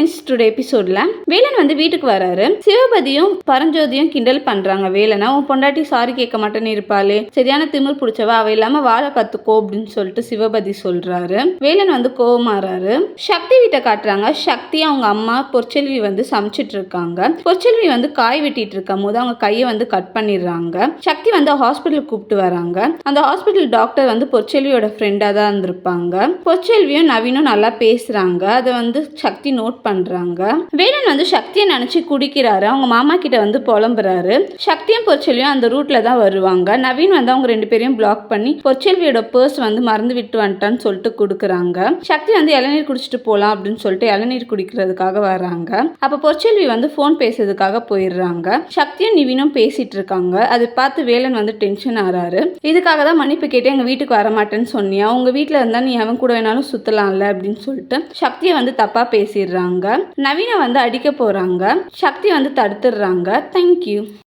Friends today எபிசோட்ல வேலன் வந்து வீட்டுக்கு வராரு. சிவபதியும் பரஞ்சோதியும் கிண்டல் பண்றாங்க. வேலனை உன் பொண்டாட்டி சாரி கேட்க மாட்டேன்னு இருப்பாளே. சரியான திமிர் பிடிச்சவா? அவ இல்லாம வாழ கத்துக்கோ அப்படின்னு சொல்லிட்டு சிவபதி சொல்றாரு. வேலன் வந்து கோவமாறாரு. சக்தி வீட்டை காட்டுறாங்க. சக்தி அவங்க அம்மா பொற்செல்வி வந்து சமைச்சிட்டு இருக்காங்க. பொற்செல்வி வந்து காய் வெட்டிட்டு இருக்கும் போது அவங்க கையை வந்து கட் பண்ணிடுறாங்க. சக்தி வந்து ஹாஸ்பிட்டல் கூப்பிட்டு வராங்க. அந்த ஹாஸ்பிட்டல் டாக்டர் வந்து பொற்செல்வியோட ஃப்ரெண்டாக தான் இருந்திருப்பாங்க. பொற்செல்வியும் நவீனும் நல்லா பேசுறாங்க. அதை வந்து சக்தி நோட் பண்ணுறாங்க வேலன் வந்து சக்தியை நினச்சி குடிக்கிறாரு. அவங்க மாமா கிட்ட வந்து புலம்புறாரு. சக்தியும் பொற்செல்வியும் அந்த ரூட்ல தான் வருவாங்க. நவீன் வந்து அவங்க ரெண்டு பேரையும் பிளாக் பண்ணி பொற்செல்வியோட பர்ஸ் வந்து மறந்து விட்டு வந்துட்டான்னு சொல்லிட்டு கொடுக்குறாங்க. சக்தி வந்து இளநீர் குடிச்சிட்டு போகலாம் அப்படின்னு சொல்லிட்டு இளநீர் குடிக்கிறதுக்காக வராங்க அப்போ பொற்செல்வி வந்து ஃபோன் பேசுறதுக்காக போயிடுறாங்க. சக்தியும் நிவினும் பேசிட்டு இருக்காங்க. அதை பார்த்து வேலன் வந்து டென்ஷன் ஆறாரு. இதுக்காக தான் மன்னிப்பு கேட்டு எங்கள் வீட்டுக்கு வர மாட்டேன்னு சொன்னியா? உங்கள் வீட்டில் இருந்தால் நீ அவன் கூட வேணாலும் சுத்தலாம்ல அப்படின்னு சொல்லிட்டு சக்தியை வந்து தப்பாக பேசிடுறாங்க. நவீனை வந்து அடிக்க போறாங்க. சக்தி வந்து தடுத்துடுறாங்க. தேங்க்யூ